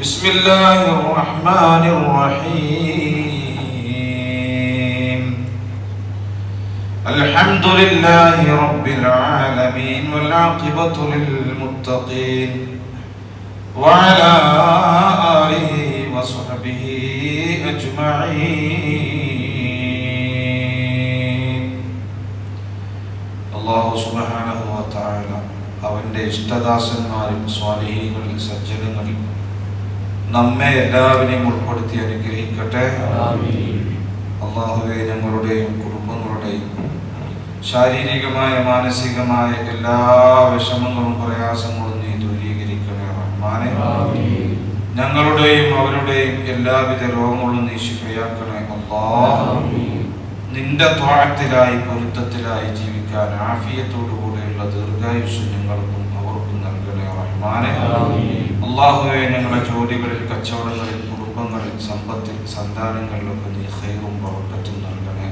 بسم الله الرحمن الرحيم الحمد لله رب العالمين والعاقبة للمتقين وعلى آله وصحبه أجمعين അള്ളാഹു സുബ്ഹാനഹു വ തആല അവന്റെ ഇഷ്ടദാസന്മാരിൽ സ്വാലിഹീങ്ങളിൽ സജ്ജനങ്ങളിൽ നമ്മെ എല്ലാവരെയും ഉൾപ്പെടുത്തി അനുഗ്രഹിക്കട്ടെ. അള്ളാഹുവെ ഞങ്ങളുടെയും കുടുംബങ്ങളുടെയും ശാരീരികമായ മാനസികമായ എല്ലാ വിഷമങ്ങളും പ്രയാസങ്ങളും നീ ദൂരീകരിക്കണേ റഹ്മാനെ. ഞങ്ങളുടെയും അവരുടെയും എല്ലാവിധ രോഗങ്ങളും നീ ശിഫയാക്കണേ അള്ളാഹ് നിന്റെ ത്വാഴത്തിലായി പൊരുത്തത്തിലായി ജീവിക്കാൻ ആഫിയത്തോടുകൂടെയുള്ള ദീർഘായുസ് ഞങ്ങൾക്കും റഹ്മാനെ അള്ളാഹുവെ ഞങ്ങളുടെ ജോലികളിൽ കച്ചവടങ്ങളിൽ കുടുംബങ്ങളിൽ സമ്പത്തിൽ സന്താനങ്ങളിലൊക്കെ നീ ഹൈറും പ്രവർത്തറ്റും നൽകണേ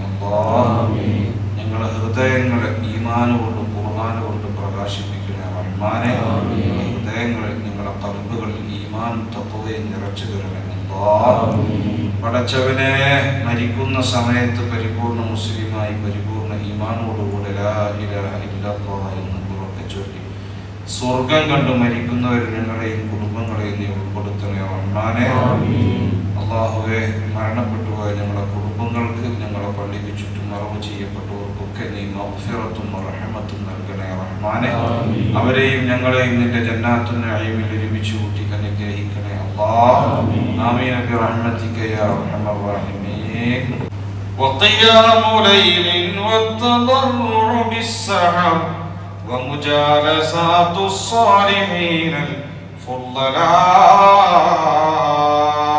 ഞങ്ങളുടെ ഹൃദയങ്ങളെ ഈമാനുകൊണ്ടും കൊണ്ടും പ്രകാശിപ്പിക്കണേ റഹ്മാനെ. ഹൃദയങ്ങളിൽ ഞങ്ങളുടെ കൽബുകളിൽ ഈമാൻ തത്വയും നിറച്ചു തരണേ പടച്ചവനെ മരിക്കുന്ന സമയത്ത് പരിപൂർണ മുസ്ലിമായി പരിപൂർണ ഈമാനോടുകൂടെ എന്ന് സ്വർഗം കണ്ട് മരിക്കുന്നവർ ഞങ്ങളെയും കുടുംബങ്ങളെയും നീ ഉൾപ്പെടുത്തണേ റഹ്മാനെ അള്ളാഹുവെ മരണപ്പെട്ടു പോയ ഞങ്ങളുടെ കുടുംബങ്ങൾക്ക് ഞങ്ങളുടെ പള്ളിക്ക് ചുറ്റും മറവ് ചെയ്യപ്പെട്ടവർക്കൊക്കെ നീ മൗഫിറത്തും റഹമത്തും നൽകണേ റഹ്മാനെ അവരെയും ഞങ്ങളെയും നിന്റെ ജന്നാത്തും അഴിമിൽ ഒരുമിച്ച് കൂട്ടി അനുഗ്രഹിക്കണേ അള്ളാഹ് ആമീൻ برحمتك يا ارحم الراحمين وقيام ليل والتضرع بالسحر ومجالسات الصالحين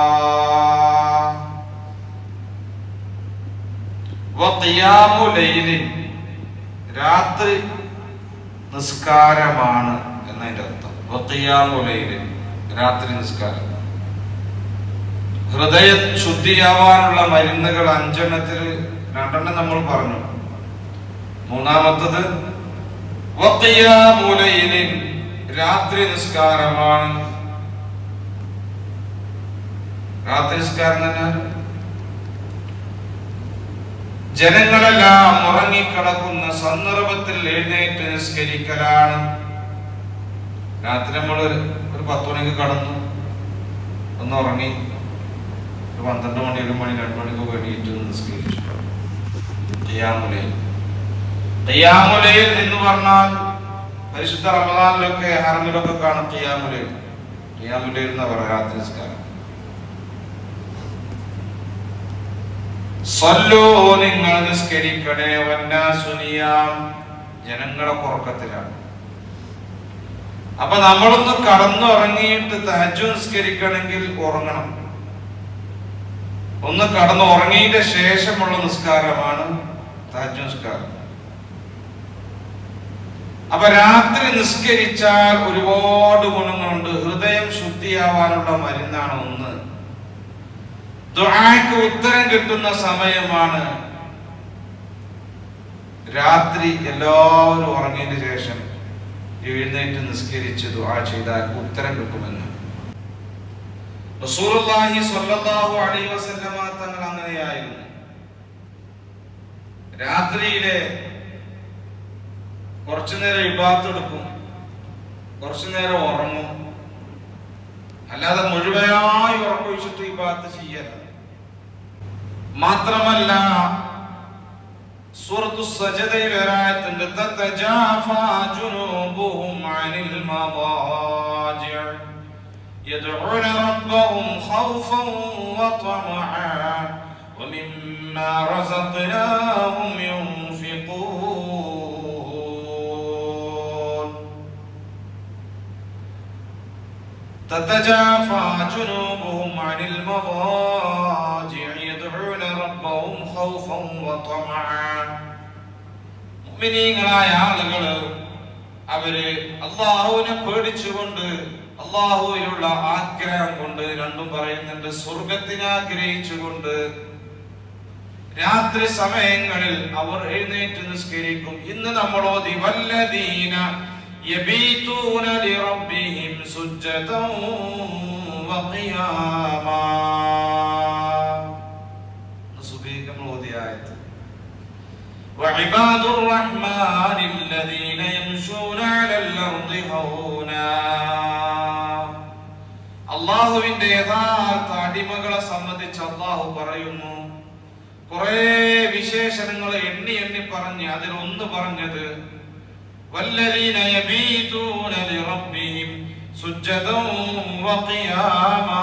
الفضلاء وقيام ليل രാത്രി നിസ്കാരമാണ് എന്നതിന്റെ അർത്ഥം വക്കിയാമുലയില് രാത്രി നിസ്കാരം ഹൃദയ ശുദ്ധിയാവാനുള്ള മരുന്നുകൾ അഞ്ചെണ്ണത്തിൽ രണ്ടെണ്ണം നമ്മൾ പറഞ്ഞു മൂന്നാമത്തത് വഖിയാമുലൈലിൻ രാത്രി നിസ്കാരമാണ്. രാത്രി നിസ്കാരം തന്നെ. ജനങ്ങളെല്ലാം ഉറങ്ങിക്കിടക്കുന്ന സന്ദർഭത്തിൽ എഴുന്നേറ്റ് നിസ്കരിക്കലാണ്. രാത്രി നമ്മൾ ഒരു പത്ത് മണിക്ക് കടന്നു. ഒന്ന് ഉറങ്ങി. ഒരു പന്ത്രണ്ട് മണി ഒരു മണി രണ്ട് മണിക്ക് വേണ്ടിയിട്ട് നിസ്കരിച്ചു. ഖിയാമുലൈൽ ഖിയാമുലൈൽ എന്ന് പറഞ്ഞാൽ പരിശുദ്ധ റമദാനിലൊക്കെ ഹറമിലൊക്കെ കാണും ഖിയാമുലൈൽ ഖിയാമുലൈൽ എന്ന് പറയാം? രാത്രി നിസ്കാരം സല്ലോ നിങ്ങൾ നിസ്കരിക്കണേ വന്നാസുനിയാം ജനങ്ങളെ ഉറക്കത്തിലാണ്. അപ്പൊ നമ്മളൊന്ന് കടന്നുറങ്ങിയിട്ട് തഹജു നിസ്കരിക്കണമെങ്കിൽ ഉറങ്ങണം. ഒന്ന് കടന്നു ഉറങ്ങിയതിന്റെ ശേഷമുള്ള നിസ്കാരമാണ് തഹജു നിസ്കാരം. അപ്പൊ രാത്രി നിസ്കരിച്ചാൽ ഒരുപാട് ഗുണങ്ങളുണ്ട്. ഹൃദയം ശുദ്ധിയാവാനുള്ള മരുന്നാണ് ഒന്ന്. ദുആക്ക് ഉത്തരം കിട്ടുന്ന സമയമാണ് രാത്രി എല്ലാവരും ഉറങ്ങിയതിന് ശേഷം എഴുന്നേറ്റ് നിസ്കരിച്ച് ദുആ ചെയ്താൽ ഉത്തരം കിട്ടുമെന്ന്. റസൂലുള്ളാഹി സ്വല്ലല്ലാഹു അലൈഹി വസല്ലമ തങ്ങൾ അങ്ങനെയായിരുന്നു. രാത്രിയിലെ കുറച്ചു നേരം ഇബാത്ത് എടുക്കും കുറച്ചു നേരം ഉറങ്ങും അല്ലാതെ മുഴുവനായി ഉറക്കൊഴിച്ചിട്ട് ഇബാത്ത് ചെയ്യല്ല മാത്രമല്ല സൂറത്തു സജദയിൽ ഒരായത്തുണ്ട് തതജാഫാ ജുനൂബുഹും അനിൽ മദാജിഅ يدعون ربهم خوفا وطمعا ومما رزقناهم ينفقون تتجافى جنوبهم عن المضاجع يدعون ربهم خوفا وطمعا മുഅ്മിനീങ്ങളായ ആളുകൾ അവര് അള്ളാഹുവിനെ പേടിച്ചുകൊണ്ട് അള്ളാഹുവിലുള്ള ആഗ്രഹം കൊണ്ട് രണ്ടും പറയുന്നുണ്ട് സ്വർഗത്തിനെ ആഗ്രഹിച്ചുകൊണ്ട് രാത്രി സമയങ്ങളിൽ അവർ എഴുന്നേറ്റ് നിസ്കരിക്കും ഇന്ന് നമ്മൾ ഓതി വല്ലദീന യബീതൂന ലിറബ്ബിഹിം സുജ്ജദൻ وقياما സുബീഹ് നമ്മൾ ഓതിയ ആയത്ത് وعباد الرحمن الذين يمشون على الأرض هونا അള്ളാഹുവിന്റെ യഥാർത്ഥ അടിമകളെ സംബന്ധിച്ച് അള്ളാഹു പറയുന്നു കുറെ വിശേഷണങ്ങൾ എണ്ണി എണ്ണി പറഞ്ഞ് അതിൽ ഒന്ന് പറഞ്ഞത് വല്ലദീന يبيتون لربهم سجدا وقياما.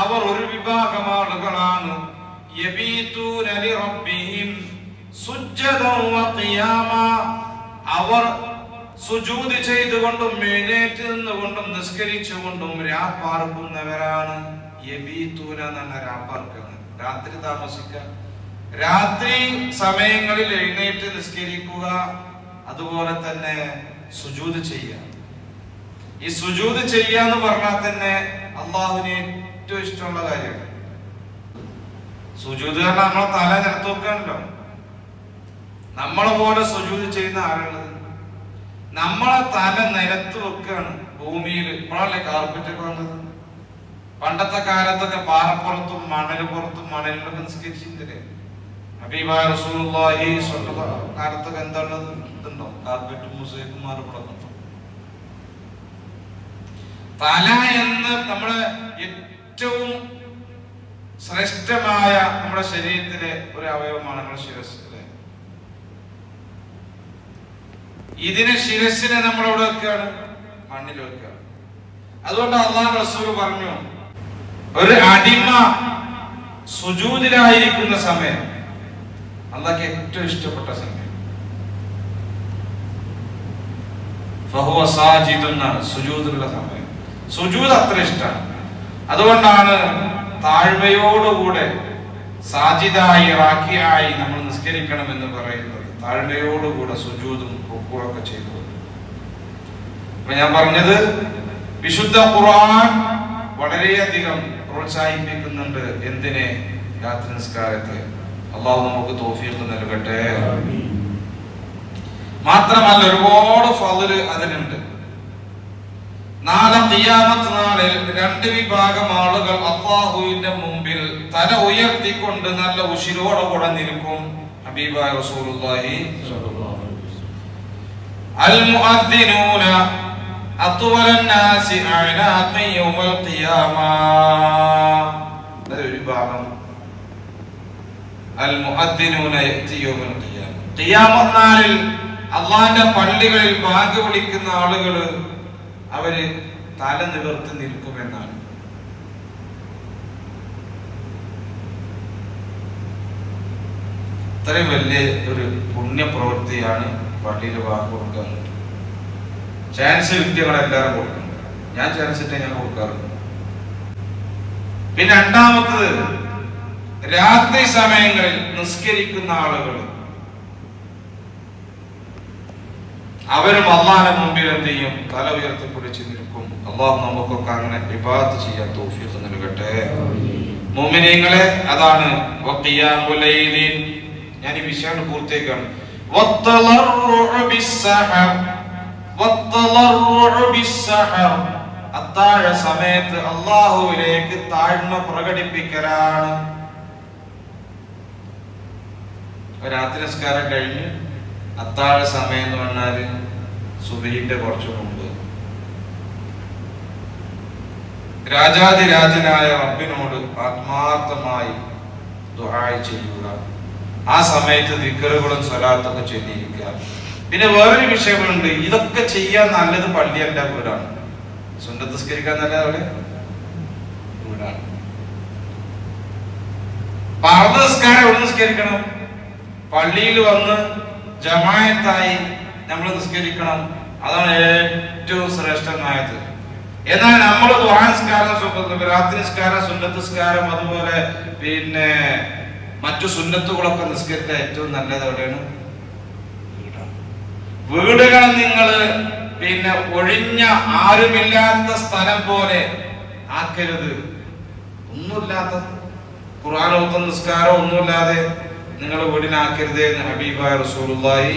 അവർ ഒരു വിഭാഗം ആളുകളാണ്. യബീതൂന ലിറബ്ബിഹിം സുജ്ജദൻ വഖിയാമ. അവർ സുജൂദ് ചെയ്തുകൊണ്ടും എഴുന്നേറ്റ് നിന്നുകൊണ്ടും നിസ്കരിച്ചുകൊണ്ടും രാപ്പാർക്കുന്നവരാണ് യബീതൂന എന്ന രാപ്പാർക്കുന്നത് രാത്രി താമസിക്കുക രാത്രി സമയങ്ങളിൽ എഴുന്നേറ്റ് നിസ്കരിക്കുക അതുപോലെ തന്നെ സുജൂത് ചെയ്യുക. ഈ സുജൂത് ചെയ്യുക എന്ന് പറഞ്ഞാൽ തന്നെ അള്ളാഹുവിന് ഏറ്റവും ഇഷ്ടമുള്ള കാര്യമാണ് സുജൂത് കാരണം നമ്മളെ തല നിലത്ത് വെക്കാണല്ലോ. നമ്മളെ പോലെ സുജൂത് ചെയ്യുന്ന ആരാണത് നമ്മളെ തല നിലത്ത് വെക്കാണ് ഭൂമിയിൽ. ഇപ്പോഴല്ലേ കാർപ്പറ്റ് ഒക്കെ വന്നത്? പണ്ടത്തെ കാലത്തൊക്കെ പാറപ്പുറത്തും മണൽ പുറത്തും മണലിലൊക്കെ നിസ്കരിച്ചിട്ടില്ലേ തല എന്ന് നമ്മുടെ ഏറ്റവും ശ്രേഷ്ഠമായ നമ്മുടെ ശരീരത്തിലെ ഒരു അവയവമാണ് നമ്മുടെ ശിരസ് അല്ലെ? ഇതിനെ ശിരസിനെ നമ്മൾ എവിടെ വെക്കുകയാണ് മണ്ണിൽ വെക്കുക അതുകൊണ്ട് അള്ളാഹ് റസൂൽ പറഞ്ഞു ഒരു അടിമ സുജൂതിലായിരിക്കുന്ന സമയം അള്ളാഹ്ക്ക് ഏറ്റവും ഇഷ്ടപ്പെട്ട സമയം ഫഹുവ സമയം സുജൂദ് അത്ര ഇഷ്ടമാണ്. അതുകൊണ്ടാണ് താഴ്മയോടുകൂടെ സാജിദായി റാക്കിയായി നമ്മൾ നിസ്കരിക്കണം എന്ന് പറയുന്നത്. താഴ്മയോടുകൂടെ സുജൂദും റുക്കുവൊക്കെ ചെയ്തു. അപ്പൊ ഞാൻ പറഞ്ഞത് വിശുദ്ധ ഖുർആൻ വളരെയധികം പ്രോത്സാഹിപ്പിക്കുന്നുണ്ട് എന്തിനെ? രാത്രി നിസ്കാരത്തെ. അള്ളാഹു നമുക്ക് തോഫീക്ക് നൽകട്ടെ. മാത്രമല്ല ഒരുപാട് ഫതിൽ അതിനുണ്ട്. നാളെ തിയാമത്ത് നാളിൽ രണ്ട് വിഭാഗം ആളുകൾ അള്ളാഹുവിന്റെ മുമ്പിൽ തല ഉയർത്തിക്കൊണ്ട് നല്ല ഉശിരോടെ കൂടെ നിൽക്കും. ഹബീബായ റസൂലുള്ളാഹി അൽ മുഅദ്ദിനൂന അത്വല നാസി ഖിയാമ. ഒരു വിഭാഗം അള്ളാഹിന്റെ പള്ളികളിൽ ബാങ്ക് വിളിക്കുന്ന ആളുകൾ അവർ തല നിവർത്തി നിൽക്കുമെന്നാണ്. ഇത്രയും വലിയ ഒരു പുണ്യപ്രവൃത്തിയാണ് പള്ളിയിൽ വാക്ക് കൊടുക്കാൻ. ചാൻസ് വിദ്യകളെല്ലാവരും കൊടുക്കുന്നു ഞാൻ ചാൻസ് ഇട്ടേ ഞാൻ കൊടുക്കാറുണ്ട് പിന്നെ രണ്ടാമത്തത് രാത്രി സമയങ്ങളിൽ നിസ്കരിക്കുന്ന ആളുകൾ അവരും അള്ളാഹിന്റെ മുമ്പിൽ എന്ത് ചെയ്യും? തല ഉയർത്തിപ്പിടിച്ച് നിൽക്കും. അള്ളാഹു നമുക്കൊക്കെ അങ്ങനെ വിവാദ ചെയ്യാൻ തോഫിയൊക്കെ നൽകട്ടെ. മോമിനിയങ്ങളെ അതാണ്. ഞാൻ ഈ വിഷയം പൂർത്തിയാക്കാണ്. അത്താഴ സമയത്ത് അള്ളാഹുവിലേക്ക് താഴ്മ പ്രകടിപ്പിക്കലാണ്. രാത്രി നിസ്കാരം കഴിഞ്ഞ് അത്താഴ സമയം എന്ന് പറഞ്ഞാൽ സുബഹിന്റെ കുറച്ചു മുമ്പ്. രാജാതിരാജനായ റബ്ബിനോട് ആത്മാർത്ഥമായി ദുആയ് ചെയ്യുക. ആ സമയത്ത് ദിക്കറുകളും സ്വലാത്തൊക്കെ ചൊല്ലിയിരിക്കുക. പിന്നെ വേറൊരു വിഷയമുണ്ട്. ഇതൊക്കെ ചെയ്യാൻ നല്ലത് പള്ളി പള്ളിയല്ല വീടാണ് സുന്നത്തസ്കരിക്കാൻ നല്ല അവിടെ വീടാണ്. നിസ്കാരം എവിടെ നിസ്കരിക്കണം? പള്ളിയിൽ വന്ന് ജമായത്തായി നമ്മൾ നിസ്കരിക്കണം. അതാണ് ഏറ്റവും ശ്രേഷ്ഠമായത് എന്നാൽ നമ്മൾ ദുഹാൻസ്കാരം രാത്രി നിസ്കാരം സുന്നത്ത് അതുപോലെ പിന്നെ മറ്റു സുന്നത്തുകളൊക്കെ നിസ്കരിക്കാൻ ഏറ്റവും നല്ലത് എവിടെയാണ്? വീടുകൾ നിങ്ങൾ പിന്നെ ഒഴിഞ്ഞ ആരുമില്ലാത്ത സ്ഥലം പോലെ ആക്കരുത്. ഒന്നുമില്ലാത്ത ഖുർആാനോത്ത നിസ്കാരം ഒന്നുമില്ലാതെ നിങ്ങൾ വീടിനാക്കരുത് എന്ന് ഹബീബായ റസൂലുള്ളാഹി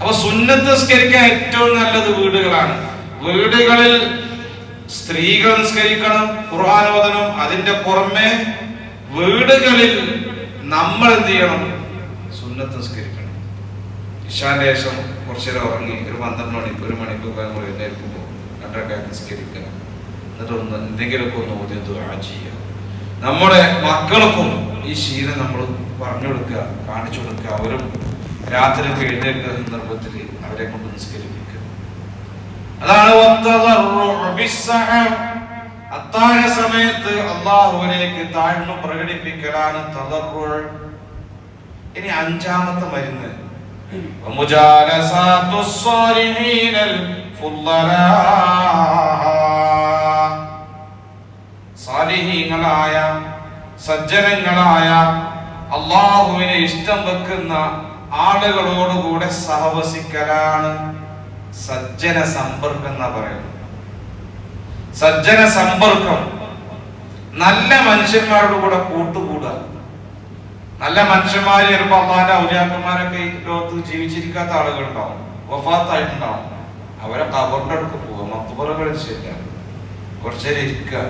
അപ്പൊ സുന്നത്ത് നിസ്കരിക്കാൻ ഏറ്റവും നല്ലത് വീടുകളാണ്. വീടുകളിൽ സ്ത്രീകൾ നിസ്കരിക്കണം ഖുർആാനോദനം അതിന്റെ പുറമെ വീടുകളിൽ നമ്മൾ എന്ത് ചെയ്യണം? സുന്നത്ത് നിസ്കരിക്കണം. ഇഷാന്റെ ശേഷം കുറച്ചു നേരം ഉറങ്ങി ഒരു പന്ത്രണ്ട് മണി ഒരു മണിക്കൂർ നമ്മൾ എഴുന്നേൽക്കുമ്പോൾ രണ്ടരക്കാർ നിസ്കരിക്കുക. എന്നിട്ട് ഒന്ന് എന്തെങ്കിലുമൊക്കെ ഒന്ന് ഓദ്യം ചെയ്യുക. നമ്മുടെ മക്കൾക്കും ഈ ശീലം നമ്മൾ പറഞ്ഞു കൊടുക്കുക കാണിച്ചു കൊടുക്കുക അവരും രാത്രിയൊക്കെ എഴുന്നേൽക്കുന്ന സന്ദർഭത്തിൽ അവരെ കൊണ്ട് നിസ്കരിപ്പിക്കുക. അതാണ് അത്താഴ സമയത്ത് അള്ളാഹുവിലേക്ക് താഴ്മ പ്രകടിപ്പിക്കലാണ് തദർറുൾ ഇനി അഞ്ചാമത്തെ മരുന്ന്. സാലിഹീങ്ങളായ സജ്ജനങ്ങളായ അള്ളാഹുവിനെ ഇഷ്ടം വെക്കുന്ന ആളുകളോടുകൂടെ സഹവസിക്കലാണ് സജ്ജന സമ്പർക്കം എന്നാ പറയുന്നത്. സജ്ജന സമ്പർക്കം നല്ല മനുഷ്യന്മാരോട് കൂടെ കൂട്ടുകൂടുക. നല്ല മനുഷ്യന്മാര് ചിലപ്പോ അള്ളാന്റെ ഔലിയാക്കന്മാരൊക്കെ ഈ ലോകത്ത് ജീവിച്ചിരിക്കാത്ത ആളുകളുണ്ടാവും. വഫാത്തായിട്ടുണ്ടാവും. അവരെ കബറിന്റെ അടുത്ത് പോവുക. മത്തുപുറകളിൽ ശരിയാണ് കുറച്ചേരം ഇരിക്കുക.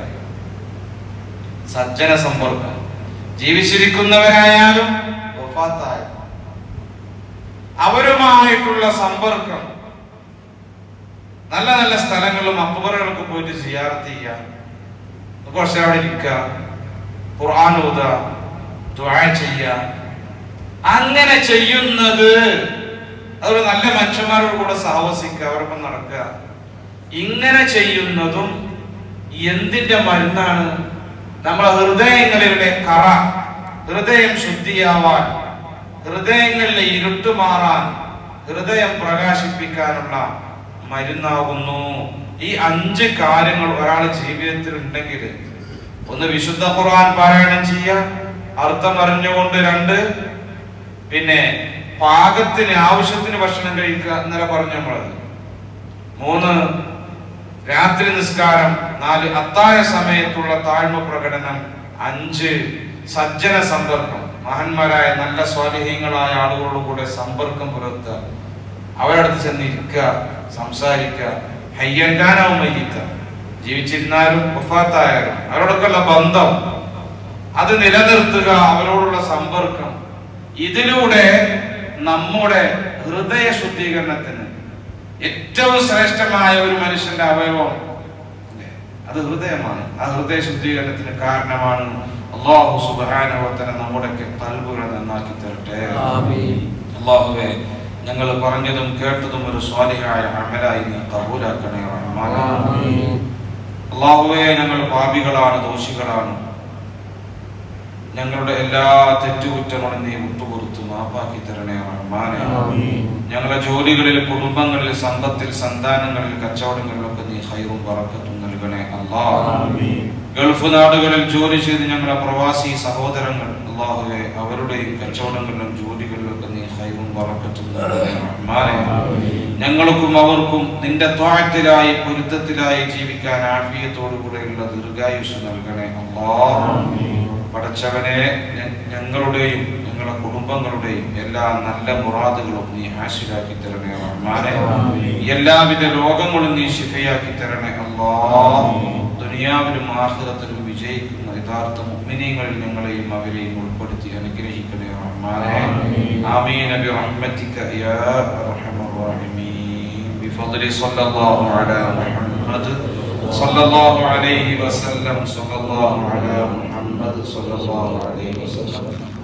സജ്ജന സമ്പർക്കം. ജീവിച്ചിരിക്കുന്നവരായാലും അവരുമായിട്ടുള്ള സമ്പർക്കം നല്ല നല്ല സ്ഥലങ്ങളും അപ്പുറകൾക്ക് പോയിട്ട് സിയാറത്ത് ചെയ്യാം കുറച്ച് അവിടെ ഇരിക്കുക ഖുർആൻ ഓതുക ദുആ ചെയ്യുക. അങ്ങനെ ചെയ്യുന്നത് അതൊരു നല്ല മനുഷ്യന്മാരോട് കൂടെ സാഹസിക്കുക അവരൊപ്പം നടക്കുക. ഇങ്ങനെ ചെയ്യുന്നതും എന്തിന്റെ മരുന്നാണ്? നമ്മളെ ഹൃദയങ്ങളിലെ കറ ഹൃദയം ശുദ്ധിയാവാൻ ഹൃദയങ്ങളിലെ ഇരുട്ട് മാറാൻ ഹൃദയം പ്രകാശിപ്പിക്കാനുള്ള മരുന്നാകുന്നു. ഈ അഞ്ച് കാര്യങ്ങൾ ഒരാൾ ജീവിതത്തിൽ ഉണ്ടെങ്കിൽ ഒന്ന് വിശുദ്ധ ഖുർആൻ പാരായണം ചെയ്യുക അർത്ഥം അറിഞ്ഞുകൊണ്ട് രണ്ട് പിന്നെ പാകത്തിന് ആവശ്യത്തിന് ഭക്ഷണം കഴിക്കുക എന്നല്ല പറഞ്ഞു നമ്മളത്. മൂന്ന് രാത്രി നിസ്കാരം നാല് അത്തായ സമയത്തുള്ള താഴ്മ പ്രകടനം അഞ്ച് സജ്ജന സമ്പർക്കം. മഹന്മാരായ നല്ല സ്വാലിഹ്യങ്ങളായ ആളുകളോട് കൂടെ സമ്പർക്കം പുലർത്തുക. അവരടുത്ത് ചെന്ന് ഇരിക്കുക സംസാരിക്കുക ഹയ്യങ്കാനാവും മയ്യിക്ക ജീവിച്ചിരുന്നാലും ഒഫാത്തായാലും അവരോടൊക്കെയുള്ള ബന്ധം അത് നിലനിർത്തുക അവരോടുള്ള സമ്പർക്കം. ഇതിലൂടെ നമ്മുടെ ഹൃദയ ശുദ്ധീകരണത്തിന് ഏറ്റവും ശ്രേഷ്ഠമായ ഒരു മനുഷ്യന്റെ അവയവം? അത് ഹൃദയമാണ്. ആ ഹൃദയ ശുദ്ധീകരണത്തിന് കാരണമാണ് അള്ളാഹു സുബാനവത്തന നമ്മുടെ തൽപുര നന്നാക്കി തരട്ടെ. അള്ളാഹുവെ ഞങ്ങൾ പറഞ്ഞതും കേട്ടതും ഒരു സ്വാലിഹായ അമലായി നീ കബൂലാക്കണേ അള്ളാഹുവേ ഞങ്ങൾ പാപികളാണ് ദോഷികളാണ്. ഞങ്ങളുടെ എല്ലാ തെറ്റുകുറ്റങ്ങളും നീ വിട്ടുപുറത്തു മാപ്പാക്കി തരണേ റഹ്മാനെ ഞങ്ങളുടെ ജോലികളിൽ കുടുംബങ്ങളിൽ സമ്പത്തിൽ സന്താനങ്ങളിൽ കച്ചവടങ്ങളിലൊക്കെ നീ ഹൈറും പറക്കത്തും നൽകണേ അല്ലാ. ഗൾഫ് നാടുകളിൽ ജോലി ചെയ്ത് ഞങ്ങളുടെ പ്രവാസി സഹോദരങ്ങൾ അള്ളാഹുവെ അവരുടെയും കച്ചവടങ്ങളിലും ജോലികളിലൊക്കെ നീ ഹൈറും പറക്കത്തും നൽകണേ റഹ്മാനെ. ഞങ്ങൾക്കും അവർക്കും നിന്റെ ത്വാഴത്തിലായി പൊരുത്തത്തിലായി ജീവിക്കാൻ ആത്മീയത്തോടു കൂടെയുള്ള ദീർഘായുസ് നൽകണേ അള്ളാ. പടച്ചവനെ ഞങ്ങളുടെയും ഞങ്ങളുടെ കുടുംബങ്ങളുടെയും എല്ലാ നല്ല മുറാദുകളും നീ ഹാസിലാക്കി തരണേ റഹ്മാനെ ആമീൻ. എല്ലാവിധ രോഗങ്ങളും നീ ശിഫയാക്കി തരണേ അല്ലാ ആമീൻ. ദുനിയാവിലും ആഖിറത്തിലും വിജയിക്കുന്ന യഥാർത്ഥ മുഅ്മിനീങ്ങളിൽ ഞങ്ങളെയും അവരെയും ഉൾപ്പെടുത്തി അനുഗ്രഹിക്കണേ റഹ്മാനെ ആമീൻ. ആമീൻ برحمتك يا ارحم الراحمين بفضل صلى الله على محمد صلى الله عليه وسلم صلى الله على محمد صلى الله عليه وسلم